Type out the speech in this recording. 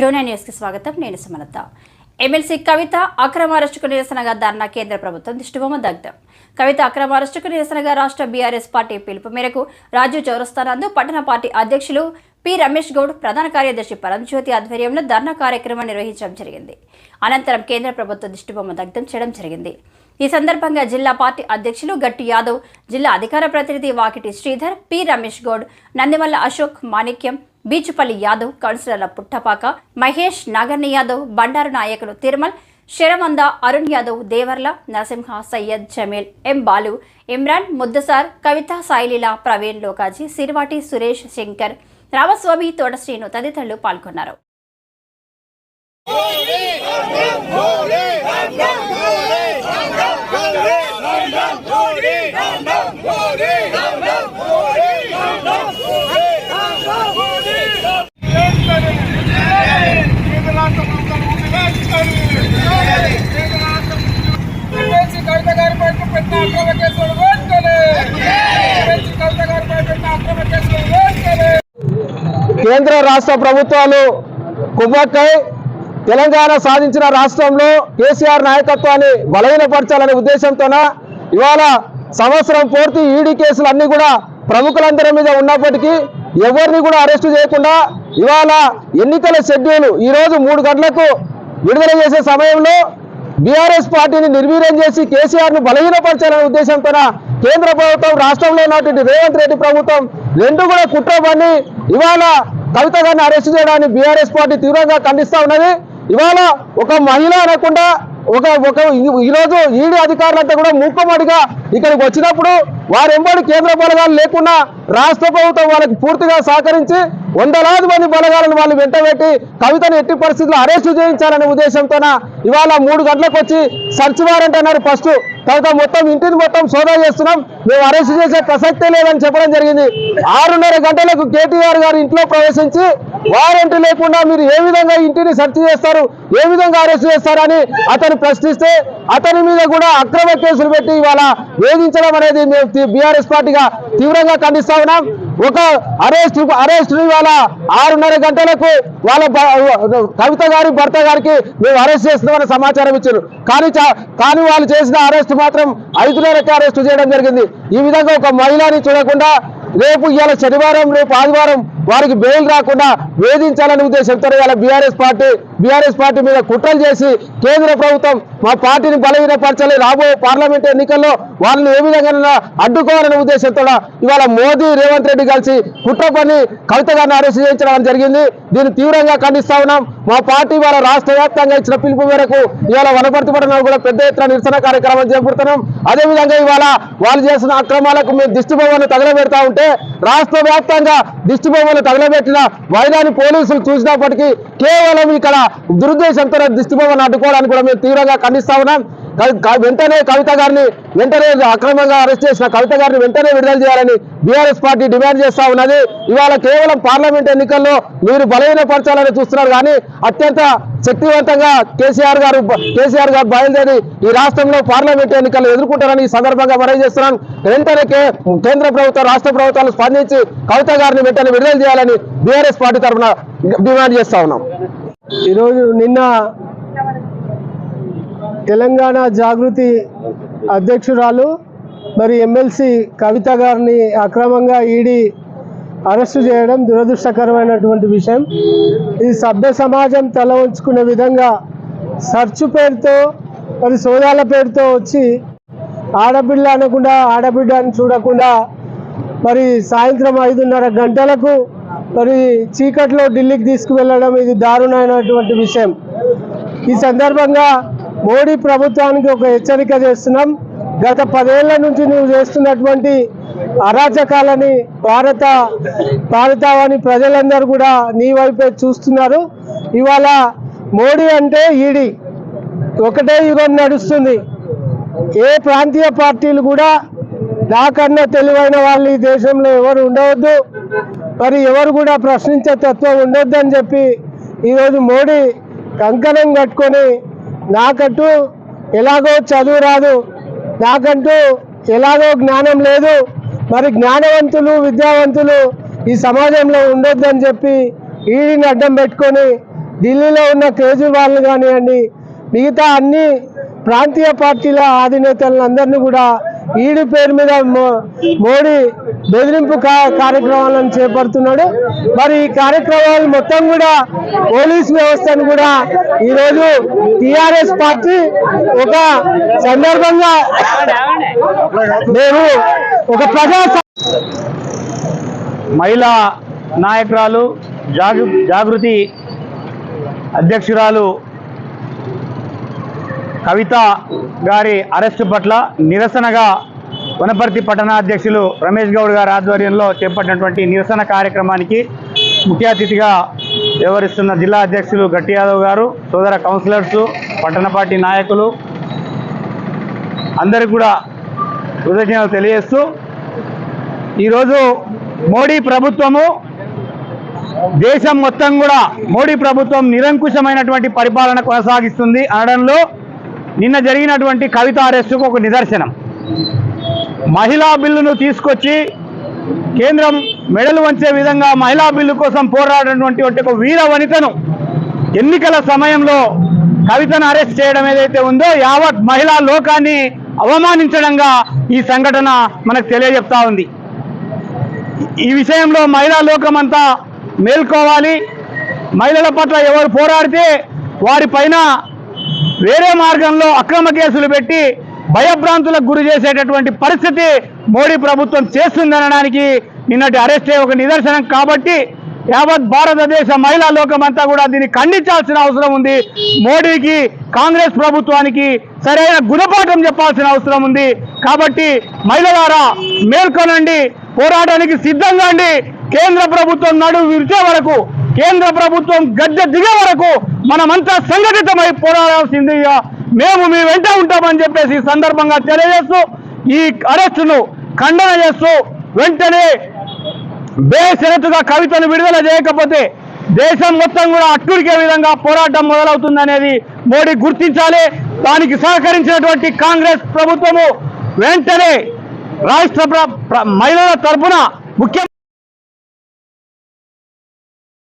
ట్రూనా న్యూస్కి స్వాగతం. నేను సుమలత. ఎమ్మెల్సీ కవిత అక్రమ అరెస్టుకు నిరసనగా ధర్నా కేంద్ర ప్రభుత్వం దిష్టిబొమ్మ దగ్ధం. కవిత అక్రమ అరెస్టుకు నిరసనగా రాష్ట్ర బీఆర్ఎస్ పార్టీ పిలుపు మేరకు రాజు చౌరస్థానందు పట్టణ పార్టీ అధ్యక్షులు పి. రమేష్ గౌడ్ ప్రధాన కార్యదర్శి పరంజ్యోతి ఆధ్వర్యంలో ధర్నా కార్యక్రమం నిర్వహించడం జరిగింది. అనంతరం కేంద్ర ప్రభుత్వ దిష్టిబొమ్మ దగ్ధం చేయడం జరిగింది. ఈ సందర్భంగా జిల్లా పార్టీ అధ్యక్షులు గట్టి యాదవ్ జిల్లా అధికార ప్రతినిధి వాకిటి శ్రీధర్ పి. రమేష్ గౌడ్ నందిమల్ల అశోక్ మాణిక్యం బీచుపల్లి యాదవ్ కౌన్సిలర్ల పుట్టపాక మహేష్ నాగర్ని యాదవ్ బండారు నాయకులు తిరుమల్ శరవంద అరుణ్ యాదవ్ దేవర్ల నరసింహ సయ్యద్ జమీల్ ఎం బాలు ఇమ్రాన్ ముద్దసార్ కవిత సాయిలీల ప్రవీణ్ లోకాజీ సిరివాటి సురేష్ శంకర్ రామస్వామి తోటశ్రీను తదితరులు పాల్గొన్నారు. పెట్టిన అక్రమ కవిత పెట్టిన అక్రమ కేంద్ర రాష్ట్ర ప్రభుత్వాలు కుమ్మక్కై తెలంగాణ సాధించిన రాష్ట్రంలో కేసీఆర్ నాయకత్వాన్ని బలహీనపరచాలనే ఉద్దేశంతోన ఇవాళ సంవత్సరం పూర్తి ఈడీ కేసులు అన్నీ కూడా ప్రముఖులందరి మీద ఉన్నప్పటికీ ఎవరిని కూడా అరెస్టు చేయకుండా ఇవాళ ఎన్నికల షెడ్యూల్ ఈ రోజు మూడు గంటలకు విడుదల చేసే సమయంలో బీఆర్ఎస్ పార్టీని నిర్వీర్యం చేసి కేసీఆర్ను బలహీనపరచాలనే ఉద్దేశంతో కేంద్ర ప్రభుత్వం రాష్ట్రంలో ఉన్నటువంటి రేవంత్ రెడ్డి ప్రభుత్వం రెండు కూడా కుట్ర పని ఇవాళ కవిత గారిని అరెస్ట్ చేయడాన్ని బీఆర్ఎస్ పార్టీ తీవ్రంగా ఖండిస్తా ఉన్నది. ఇవాళ ఒక మహిళ అనకుండా ఒక ఒక ఈ- ఈరోజు ఈడీ అధికారులంతా కూడా మూకుమ్మడిగా ఇక్కడికి వచ్చినప్పుడు వారెంబడి కేంద్ర బలగాలు లేకుండా రాష్ట్ర ప్రభుత్వం వాళ్ళకి పూర్తిగా సహకరించి వందలాది మంది బలగాలను వాళ్ళు వెంటబెట్టి కవితను ఎట్టి పరిస్థితుల్లో అరెస్టు చేయించాలనే ఉద్దేశంతోన ఇవాళ మూడు గంటలకు వచ్చి సర్చ్ వారెంట్ అన్నారు. ఫస్ట్ తర్వాత మొత్తం ఇంటిని మొత్తం సోదా చేస్తున్నాం. మేము అరెస్టు చేసే ప్రసక్తే లేదని చెప్పడం జరిగింది. ఆరున్నర గంటలకు కేటీఆర్ గారు ఇంట్లో ప్రవేశించి వారెంట్ లేకుండా మీరు ఏ విధంగా ఇంటిని సెర్చ్ చేస్తారు ఏ విధంగా అరెస్ట్ చేస్తారని అతను ప్రశ్నిస్తే అతని మీద కూడా అక్రమ కేసులు పెట్టి ఇవాళ వేధించడం అనేది మేము బీఆర్ఎస్ పార్టీగా తీవ్రంగా ఖండిస్తా ఉన్నాం. ఒక అరెస్ట్ అరెస్ట్ ఇవాళ ఆరున్నర గంటలకు వాళ్ళ కవిత గారి భర్త గారికి మేము అరెస్ట్ చేస్తున్నామని సమాచారం ఇచ్చారు. కానీ చా- కానీ వాళ్ళు చేసిన అరెస్ట్ మాత్రం ఐదున్నరకే అరెస్ట్ చేయడం జరిగింది. ఈ విధంగా ఒక మహిళని చూడకుండా రేపు ఇవాళ శనివారం రేపు ఆదివారం వారికి బెయిల్ రాకుండా వేధించాలనే ఉద్దేశంతో ఇవాళ బీఆర్ఎస్ పార్టీ బీఆర్ఎస్ పార్టీ మీద కుట్రలు చేసి కేంద్ర ప్రభుత్వం మా పార్టీని బలహీనపరచాలి రాబోయే పార్లమెంట్ ఎన్నికల్లో వాళ్ళని ఏ విధంగా అడ్డుకోవాలనే ఉద్దేశంతో ఇవాళ మోదీ రేవంత్ రెడ్డి కలిసి కుట్ర పని కవిత గారిని అరెస్ట్ చేయించడం జరిగింది. దీన్ని తీవ్రంగా ఖండిస్తా ఉన్నాం. మా పార్టీ వాళ్ళ రాష్ట్ర వ్యాప్తంగా ఇచ్చిన పిలుపు మేరకు ఇవాళ వనపర్తి పట్టణంలో కూడా పెద్ద ఎత్తున నిరసన కార్యక్రమం చేపడుతున్నాం. అదేవిధంగా ఇవాళ వాళ్ళు చేసిన అక్రమాలకు మేము దిష్టి తగలబెడతా ఉంటే రాష్ట్ర వ్యాప్తంగా దిష్టి బొమ్మలు తగలబెట్టిన వైరాని పోలీసులు చూసినప్పటికీ కేవలం ఇక్కడ దురుద్దేశంతో దిష్టి బొమ్మను అడ్డుకోవడానికి కూడా మేము తీవ్రంగా ఖండిస్తా ఉన్నాం. వెంటనే కవిత గారిని వెంటనే అక్రమంగా అరెస్ట్ చేసిన కవిత గారిని వెంటనే విడుదల చేయాలని బీఆర్ఎస్ పార్టీ డిమాండ్ చేస్తా ఉన్నది. ఇవాళ కేవలం పార్లమెంట్ ఎన్నికల్లో మీరు బలహీనపరచాలని చూస్తున్నారు కానీ అత్యంత శక్తివంతంగా కేసీఆర్ గారు కేసీఆర్ గారు బయలుదేరి ఈ రాష్ట్రంలో పార్లమెంట్ ఎన్నికలు ఎదుర్కొంటారని ఈ సందర్భంగా మనవి చేస్తున్నాను వెంటనే కే- కేంద్ర ప్రభుత్వం రాష్ట్ర ప్రభుత్వాలు స్పందించి కవిత గారిని వెంటనే విడుదల చేయాలని బీఆర్ఎస్ పార్టీ తరఫున డిమాండ్ చేస్తా ఉన్నాం. ఈరోజు నిన్న తెలంగాణ జాగృతి అధ్యక్షురాలు మరి ఎమ్మెల్సీ కవిత గారిని అక్రమంగా ఈడీ అరెస్టు చేయడం దురదృష్టకరమైనటువంటి విషయం. ఇది సభ్య సమాజం తల ఉంచుకునే విధంగా సర్చు పేరుతో మరి సోదాల పేరుతో వచ్చి ఆడబిడ్డ అనకుండా ఆడబిడ్డ అని చూడకుండా మరి సాయంత్రం ఐదున్నర గంటలకు మరి చీకట్లో ఢిల్లీకి తీసుకువెళ్ళడం ఇది దారుణమైనటువంటి విషయం. ఈ సందర్భంగా మోడీ ప్రభుత్వానికి ఒక హెచ్చరిక చేస్తున్నాం. గత పదేళ్ళ నుంచి నువ్వు చేస్తున్నటువంటి అరాచకాలని భారత భారతావని ప్రజలందరూ కూడా నీ వైపే చూస్తున్నారు. ఇవాళ మోడీ అంటే ఈడీ. ఒకటే యుగం నడుస్తుంది. ఏ ప్రాంతీయ పార్టీలు కూడా నాకన్నా తెలివైన వాళ్ళు ఈ దేశంలో ఎవరు ఉండవద్దు. మరి ఎవరు కూడా ప్రశ్నించే తత్వం ఉండొద్దు అని చెప్పి ఈరోజు మోడీ కంకణం కట్టుకొని నాకంటూ ఎలాగో చదువు రాదు నాకంటూ ఎలాగో జ్ఞానం లేదు మరి జ్ఞానవంతులు విద్యావంతులు ఈ సమాజంలో ఉండొద్దని చెప్పి ఈడీని అడ్డం పెట్టుకొని ఢిల్లీలో ఉన్న కేజ్రీవాల్ని కానివ్వండి మిగతా అన్ని ప్రాంతీయ పార్టీల అధినేతలందరినీ కూడా ఈడి పేరు మీద మో- మోడీ బెదిరింపు కార్యక్రమాలను చేపడుతున్నాడు. మరి ఈ కార్యక్రమాలు మొత్తం కూడా పోలీస్ వ్యవస్థను కూడా ఈరోజు టిఆర్ఎస్ పార్టీ ఒక సందర్భంగా మేము ఒక ప్రజా మహిళా నాయకురాలు జాగృ జాగృతి అధ్యక్షురాలు కవిత గారి అరెస్టు పట్ల నిరసనగా వనపర్తి పట్టణాధ్యక్షులు రమేష్ గౌడ్ గారి ఆధ్వర్యంలో చేపట్టినటువంటి నిరసన కార్యక్రమానికి ముఖ్య అతిథిగా వ్యవహరిస్తున్న జిల్లా అధ్యక్షులు గట్టి యాదవ్ గారు సోదర కౌన్సిలర్స్ పట్టణ పార్టీ నాయకులు అందరికి కూడా కృతజ్ఞతలు తెలియజేస్తూ ఈరోజు మోడీ ప్రభుత్వము దేశం మొత్తం కూడా మోడీ ప్రభుత్వం నిరంకుశమైనటువంటి పరిపాలన కొనసాగిస్తుంది అనడంలో నిన్న జరిగినటువంటి కవిత అరెస్టుకు ఒక నిదర్శనం. మహిళా బిల్లును తీసుకొచ్చి కేంద్రం మెడలు వంచే విధంగా మహిళా బిల్లు కోసం పోరాడినటువంటి ఒక వీర వనితను ఎన్నికల సమయంలో కవితను అరెస్ట్ చేయడం ఏదైతే ఉందో యావత్ మహిళా లోకాన్ని అవమానించడంగా ఈ సంఘటన మనకు తెలియజెప్తా ఉంది. ఈ విషయంలో మహిళా లోకమంతా మేల్కోవాలి. మహిళల పట్ల ఎవరు పోరాడితే వారిపైన వేరే మార్గంలో అక్రమ కేసులు పెట్టి భయభ్రాంతులకు గురి చేసేటటువంటి పరిస్థితి మోడీ ప్రభుత్వం చేస్తుందనడానికి నిన్నటి అరెస్టే ఒక నిదర్శనం కాబట్టి యావత్ భారతదేశ మహిళా లోకమంతా కూడా దీన్ని ఖండించాల్సిన అవసరం ఉంది. మోడీకి కాంగ్రెస్ ప్రభుత్వానికి సరైన గుణపాఠం చెప్పాల్సిన అవసరం ఉంది. కాబట్టి మహిళలారా మేల్కొనండి పోరాటానికి సిద్ధంగా కేంద్ర ప్రభుత్వం నడువు విరిచే వరకు కేంద్ర ప్రభుత్వం గద్దె దిగే వరకు మనమంతా సంఘటితమై పోరాడాల్సిందిగా మేము మీ వెంట ఉంటామని చెప్పేసి సందర్భంగా తెలియజేస్తూ ఈ అరెస్టును ఖండన చేస్తూ వెంటనే బేషరతుగా కవితను విడుదల చేయకపోతే దేశం మొత్తం కూడా అట్టుడికే విధంగా పోరాటం మొదలవుతుందనేది మోడీ గుర్తించాలి. దానికి సహకరించినటువంటి కాంగ్రెస్ ప్రభుత్వము వెంటనే రాష్ట్ర మహిళల తరపున ముఖ్య